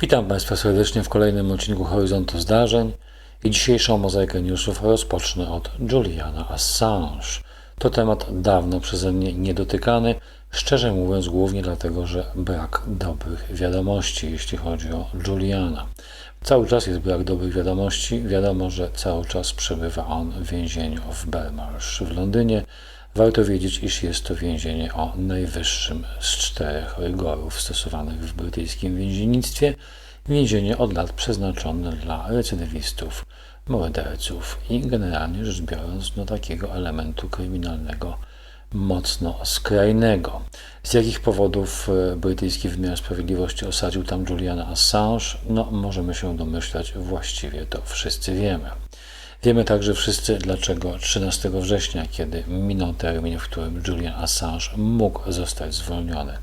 Witam Państwa serdecznie w kolejnym odcinku Horyzontu Zdarzeń i dzisiejszą mozaikę newsów rozpocznę od Juliana Assange. To temat dawno przeze mnie niedotykany, szczerze mówiąc głównie dlatego, że brak dobrych wiadomości, jeśli chodzi o Juliana. Cały czas jest brak dobrych wiadomości. Wiadomo, że cały czas przebywa on w więzieniu w Belmarsh w Londynie. Warto wiedzieć, iż jest to więzienie o najwyższym z czterech rygorów stosowanych w brytyjskim więziennictwie. Więzienie od lat przeznaczone dla recydywistów, morderców i generalnie rzecz biorąc do takiego elementu kryminalnego mocno skrajnego. Z jakich powodów e, brytyjski wymiar sprawiedliwości osadził tam Juliana Assange? No, możemy się domyślać, właściwie to wszyscy wiemy. Wiemy także wszyscy, dlaczego 13 września, kiedy minął termin, w którym Julian Assange mógł zostać zwolniony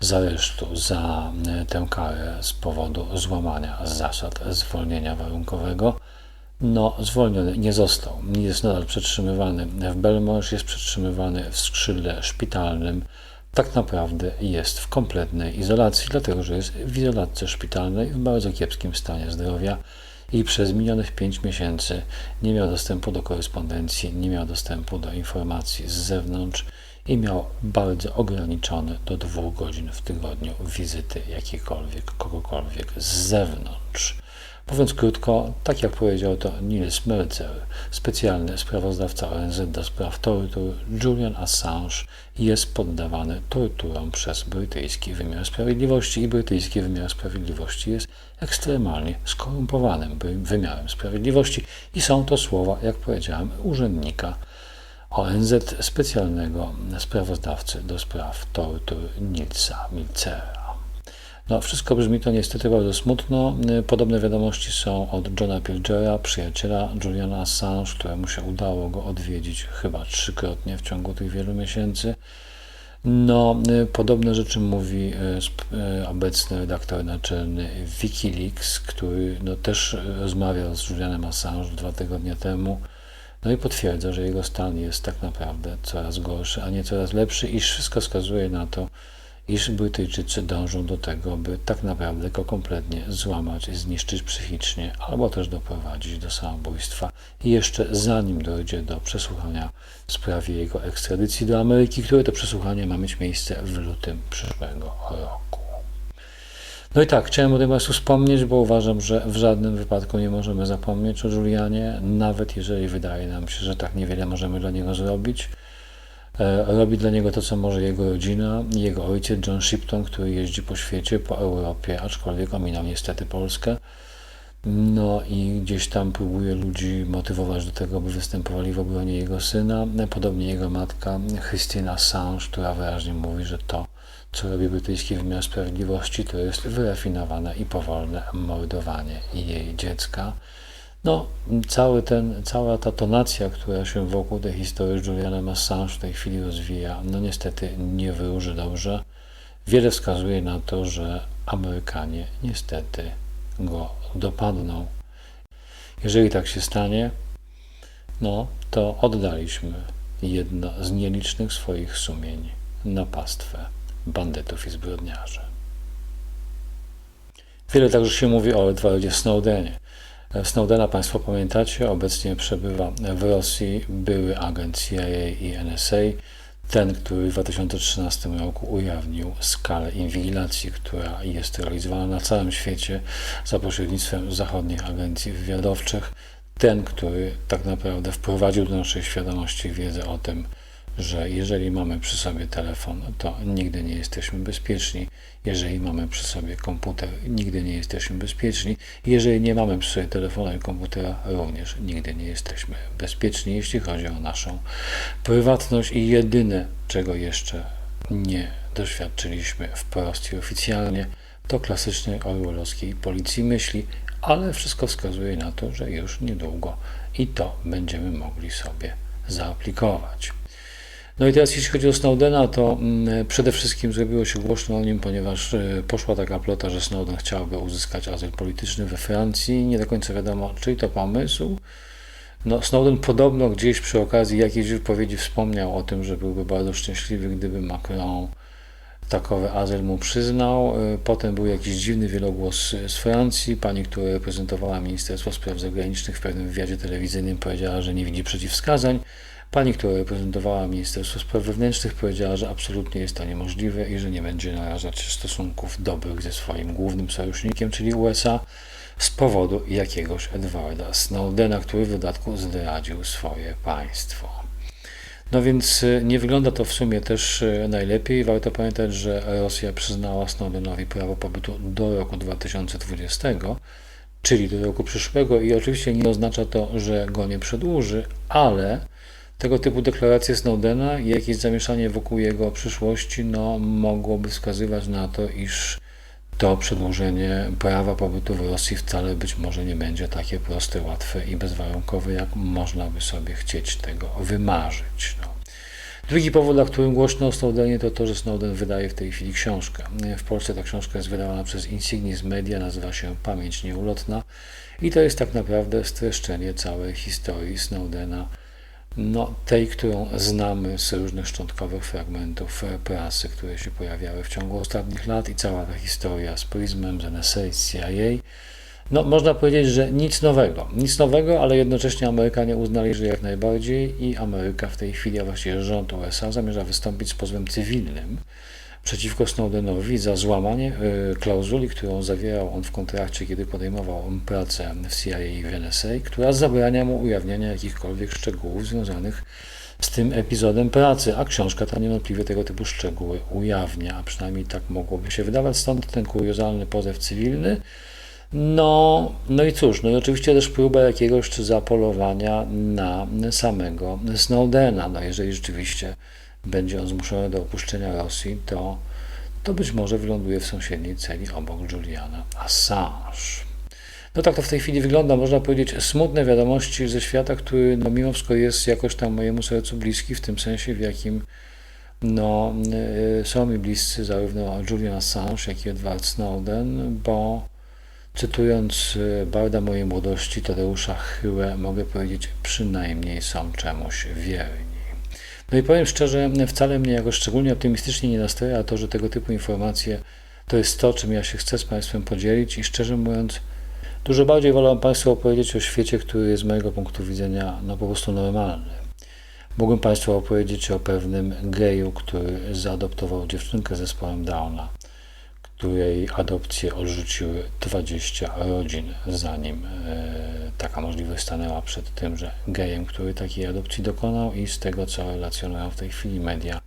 z aresztu za e, tę karę z powodu złamania zasad zwolnienia warunkowego, no, zwolniony nie został. Jest nadal przetrzymywany w Belmarsh, jest przetrzymywany w skrzydle szpitalnym. Tak naprawdę jest w kompletnej izolacji, dlatego że jest w izolatce szpitalnej w bardzo kiepskim stanie zdrowia i przez minionych 5 miesięcy nie miał dostępu do korespondencji, nie miał dostępu do informacji z zewnątrz i miał bardzo ograniczone do dwóch godzin w tygodniu wizyty jakiejkolwiek, kogokolwiek z zewnątrz. Mówiąc krótko, tak jak powiedział to Nils Melzer, specjalny sprawozdawca ONZ do spraw tortur, Julian Assange jest poddawany torturom przez brytyjski wymiar sprawiedliwości i brytyjski wymiar sprawiedliwości jest ekstremalnie skorumpowanym wymiarem sprawiedliwości i są to słowa, jak powiedziałem, urzędnika ONZ specjalnego sprawozdawcy do spraw tortur Nilsa Milcera. No, wszystko brzmi to niestety bardzo smutno. Podobne wiadomości są od Johna Pilgera, przyjaciela Juliana Assange, któremu się udało go odwiedzić chyba trzykrotnie w ciągu tych wielu miesięcy. No, podobne rzeczy mówi e, obecny redaktor naczelny Wikileaks, który no, też rozmawiał z Julianem Assange dwa tygodnie temu. No i potwierdza, że jego stan jest tak naprawdę coraz gorszy, a nie coraz lepszy, iż wszystko wskazuje na to, iż Brytyjczycy dążą do tego, by tak naprawdę go kompletnie złamać, zniszczyć psychicznie, albo też doprowadzić do samobójstwa. I jeszcze zanim dojdzie do przesłuchania w sprawie jego ekstradycji do Ameryki, które to przesłuchanie ma mieć miejsce w lutym przyszłego roku. No i tak, chciałem o tym Państwu wspomnieć, bo uważam, że w żadnym wypadku nie możemy zapomnieć o Julianie, nawet jeżeli wydaje nam się, że tak niewiele możemy dla niego zrobić. E, robi dla niego to, co może jego rodzina, jego ojciec John Shipton, który jeździ po świecie, po Europie, aczkolwiek ominął niestety Polskę. No i gdzieś tam próbuje ludzi motywować do tego, by występowali w obronie jego syna. Podobnie jego matka, Christina Assange, która wyraźnie mówi, że to, co robi brytyjski wymiar sprawiedliwości, to jest wyrafinowane i powolne mordowanie jej dziecka. No, cały ten, cała ta tonacja, która się wokół tej historii Juliana Assange w tej chwili rozwija, no niestety nie wyróży dobrze. Wiele wskazuje na to, że Amerykanie niestety go dopadną. Jeżeli tak się stanie, no to oddaliśmy jedno z nielicznych swoich sumień na pastwę bandytów i zbrodniarzy. Wiele także się mówi o Edwardzie Snowdenie. Snowdena Państwo pamiętacie, obecnie przebywa w Rosji były agent CIA i NSA, ten, który w 2013 roku ujawnił skalę inwigilacji, która jest realizowana na całym świecie za pośrednictwem zachodnich agencji wywiadowczych, ten, który tak naprawdę wprowadził do naszej świadomości wiedzę o tym, że jeżeli mamy przy sobie telefon, to nigdy nie jesteśmy bezpieczni. Jeżeli mamy przy sobie komputer, nigdy nie jesteśmy bezpieczni. Jeżeli nie mamy przy sobie telefonu i komputera, również nigdy nie jesteśmy bezpieczni, jeśli chodzi o naszą prywatność. I jedyne, czego jeszcze nie doświadczyliśmy wprost i oficjalnie, to klasycznej orwellowskiej policji myśli, ale wszystko wskazuje na to, że już niedługo i to będziemy mogli sobie zaaplikować. No i teraz jeśli chodzi o Snowdena, to mm, przede wszystkim zrobiło się głośno o nim, ponieważ e, poszła taka plota, że Snowden chciałby uzyskać azyl polityczny we Francji. Nie do końca wiadomo, czy to pomysł. No, Snowden podobno gdzieś przy okazji jakiejś wypowiedzi wspomniał o tym, że byłby bardzo szczęśliwy, gdyby Macron takowy azyl mu przyznał. Y, Potem był jakiś dziwny wielogłos z Francji. Pani, która reprezentowała Ministerstwo Spraw Zagranicznych w pewnym wywiadzie telewizyjnym powiedziała, że nie widzi przeciwwskazań. Pani, która reprezentowała Ministerstwo Spraw Wewnętrznych powiedziała, że absolutnie jest to niemożliwe i że nie będzie narażać stosunków dobrych ze swoim głównym sojusznikiem, czyli USA, z powodu jakiegoś Edwarda Snowdena, który w dodatku zdradził swoje państwo. No więc y, nie wygląda to w sumie też y, najlepiej. Warto pamiętać, że Rosja przyznała Snowdenowi prawo pobytu do roku 2020, czyli do roku przyszłego i oczywiście nie oznacza to, że go nie przedłuży, ale tego typu deklaracje Snowdena i jakieś zamieszanie wokół jego przyszłości no, mogłoby wskazywać na to, iż to przedłużenie prawa pobytu w Rosji wcale być może nie będzie takie proste, łatwe i bezwarunkowe, jak można by sobie chcieć tego wymarzyć. No. Drugi powód, dla którym głośno o Snowdenie, to to, że Snowden wydaje w tej chwili książkę. W Polsce ta książka jest wydawana przez Insignis Media, nazywa się Pamięć Nieulotna i to jest tak naprawdę streszczenie całej historii Snowdena, no, tej, którą znamy z różnych szczątkowych fragmentów e, prasy, które się pojawiały w ciągu ostatnich lat i cała ta historia z Prismem, z NSA, z CIA. No, można powiedzieć, że nic nowego. Nic nowego, ale jednocześnie Amerykanie uznali, że jak najbardziej i Ameryka w tej chwili, a właściwie rząd USA zamierza wystąpić z pozwem cywilnym przeciwko Snowdenowi za złamanie y, klauzuli, którą zawierał on w kontrakcie, kiedy podejmował pracę w CIA i w NSA, która zabrania mu ujawniania jakichkolwiek szczegółów związanych z tym epizodem pracy, a książka ta niewątpliwie tego typu szczegóły ujawnia, a przynajmniej tak mogłoby się wydawać, stąd ten kuriozalny pozew cywilny. No, no i cóż, no i oczywiście też próba jakiegoś zapolowania na samego Snowdena, no jeżeli rzeczywiście będzie on zmuszony do opuszczenia Rosji, to, to być może wyląduje w sąsiedniej celi obok Juliana Assange. No tak to w tej chwili wygląda, można powiedzieć, smutne wiadomości ze świata, który no, mimo wszystko jest jakoś tam mojemu sercu bliski, w tym sensie, w jakim no, y, są mi bliscy zarówno Julian Assange, jak i Edward Snowden, bo cytując y, Barda mojej młodości, Tadeusza Chyłę, mogę powiedzieć, przynajmniej są czemuś wierni. No i powiem szczerze, wcale mnie jakoś szczególnie optymistycznie nie nastraja to, że tego typu informacje to jest to, czym ja się chcę z Państwem podzielić i szczerze mówiąc, dużo bardziej wolę Państwu opowiedzieć o świecie, który jest z mojego punktu widzenia no po prostu normalny. Mógłbym Państwu opowiedzieć o pewnym geju, który zaadoptował dziewczynkę ze zespołem Downa której adopcję odrzuciły 20 rodzin, zanim e, taka możliwość stanęła przed tym, że gejem, który takiej adopcji dokonał i z tego, co relacjonują w tej chwili media,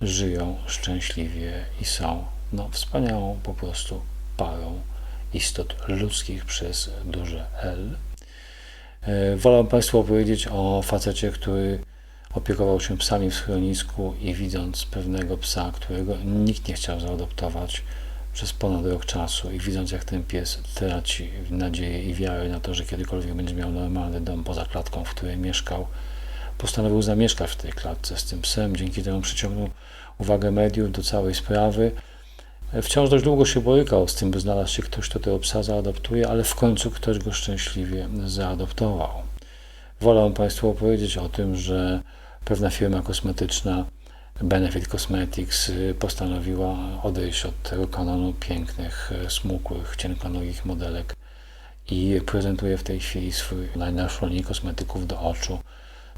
żyją szczęśliwie i są no, wspaniałą po prostu parą istot ludzkich przez duże L. E, wolę Państwu opowiedzieć o facecie, który opiekował się psami w schronisku i widząc pewnego psa, którego nikt nie chciał zaadoptować, przez ponad rok czasu i widząc, jak ten pies traci nadzieję i wiarę na to, że kiedykolwiek będzie miał normalny dom poza klatką, w której mieszkał, postanowił zamieszkać w tej klatce z tym psem. Dzięki temu przyciągnął uwagę mediów do całej sprawy. Wciąż dość długo się borykał z tym, by znalazł się ktoś, kto tego psa zaadoptuje, ale w końcu ktoś go szczęśliwie zaadoptował. Wolę Państwu opowiedzieć o tym, że pewna firma kosmetyczna Benefit Cosmetics y, postanowiła odejść od tego kanonu pięknych, y, smukłych, cienkonogich modelek i prezentuje w tej chwili swój najnowszą linię kosmetyków do oczu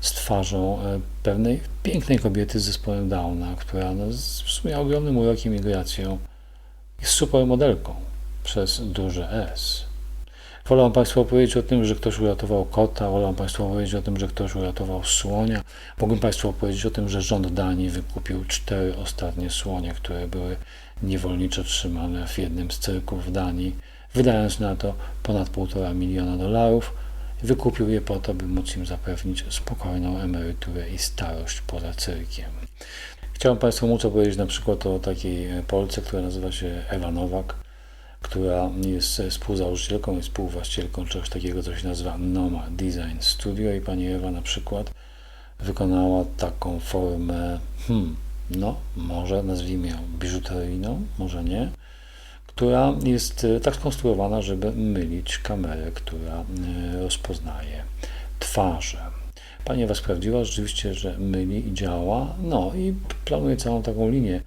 z twarzą y, pewnej pięknej kobiety z zespołem Downa, która no, w sumie ogromnym urokiem i gracją jest super modelką przez duże S. Wolę Państwu opowiedzieć o tym, że ktoś uratował kota, wolę Państwu opowiedzieć o tym, że ktoś uratował słonia. Mogłem Państwu opowiedzieć o tym, że rząd Danii wykupił cztery ostatnie słonie, które były niewolniczo trzymane w jednym z cyrków w Danii, wydając na to ponad półtora miliona dolarów. Wykupił je po to, by móc im zapewnić spokojną emeryturę i starość poza cyrkiem. Chciałem Państwu móc opowiedzieć na przykład o takiej Polce, która nazywa się Ewa Nowak, która jest współzałożycielką i współwłaścicielką czegoś takiego, co się nazywa Noma Design Studio i pani Ewa na przykład wykonała taką formę, hmm, no może nazwijmy ją biżuteryjną, może nie, która jest e, tak skonstruowana, żeby mylić kamerę, która e, rozpoznaje twarze. Pani Ewa sprawdziła rzeczywiście, że myli i działa, no i planuje całą taką linię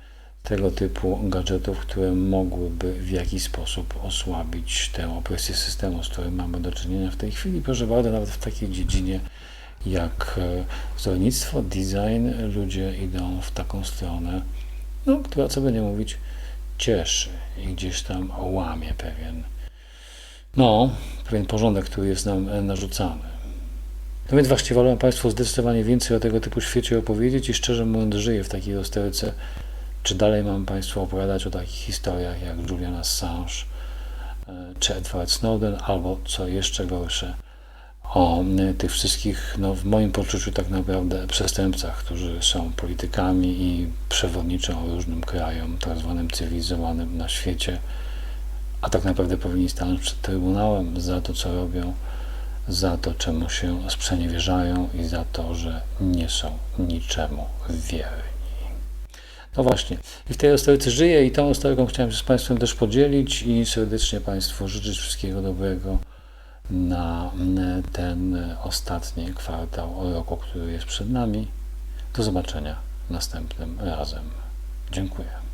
tego typu gadżetów, które mogłyby w jakiś sposób osłabić tę opresję systemu, z którym mamy do czynienia w tej chwili. Proszę bardzo, nawet w takiej dziedzinie jak e, wzornictwo, design, ludzie idą w taką stronę, no, która, co by nie mówić, cieszy i gdzieś tam łamie pewien, no, pewien porządek, który jest nam e, narzucany. No więc właśnie wolę Państwu zdecydowanie więcej o tego typu świecie opowiedzieć i szczerze mówiąc żyję w takiej rozterce, czy dalej mam Państwu opowiadać o takich historiach jak Julian Assange e, czy Edward Snowden, albo co jeszcze gorsze, o e, tych wszystkich, no w moim poczuciu tak naprawdę przestępcach, którzy są politykami i przewodniczą różnym krajom, tak zwanym cywilizowanym na świecie, a tak naprawdę powinni stanąć przed Trybunałem za to, co robią, za to, czemu się sprzeniewierzają i za to, że nie są niczemu wierni. No właśnie, i w tej rozterce żyję i tą rozterką chciałem się z Państwem też podzielić i serdecznie Państwu życzyć wszystkiego dobrego na ten ostatni kwartał roku, który jest przed nami. Do zobaczenia następnym razem. Dziękuję.